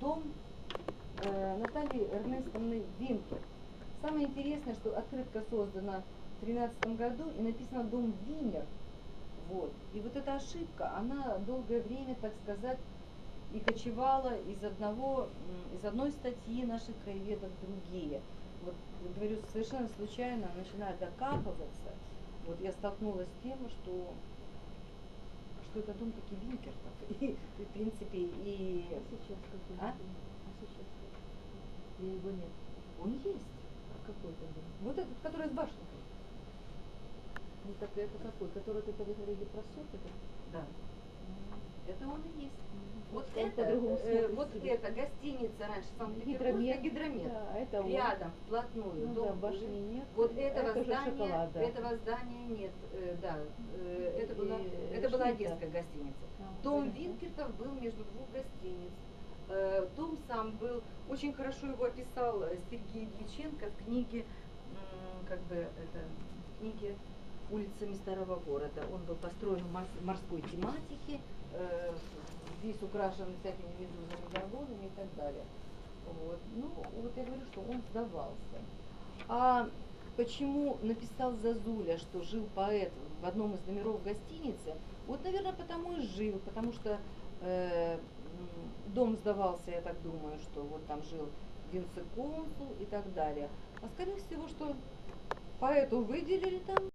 дом э, Натальи Эрнестовны Винкер. Самое интересное, что открытка создана в 2013 году и написано дом Винер. Вот. И вот эта ошибка, она долгое время, так сказать, и кочевала из одного, из одной статьи наших краеведов в другие. Вот говорю, совершенно случайно, начиная докапываться, вот я столкнулась с тем, что что это дом таки Винкертов. И, и, в принципе, и А сейчас какой? А? А сейчас какой? Или его нет? он есть. А какой это дом? Вот этот, который с башенкой. Ну так это какой? Который ты говорили про суд? Это? Да. Это он и есть. Вот Он это, э, вот это гостиница раньше Санкт-Петербургская Гидромет. гидромет. Да, это он. Рядом, вплотную. Ну дом да, башни нет. Вот этого это здания, шоколад, да. этого здания нет, э, да, э, это была, Одесская гостиница. Дом. Винкертов был между двух гостиниц. Э, Дом сам был, очень хорошо его описал э, Сергей Дьяченко в книге, как бы это, в книге улицами старого города. Он был построен в морс- морской тематике, э, весь украшен всякими медузами, горгонами и так далее. Вот. Ну, вот я говорю, что он сдавался. А почему написал Зазуля, что жил поэт в одном из номеров гостиницы? Вот, наверное, потому и жил, потому что э, дом сдавался, я так думаю, что вот там жил вице-консул и так далее. А скорее всего, что поэту выделили там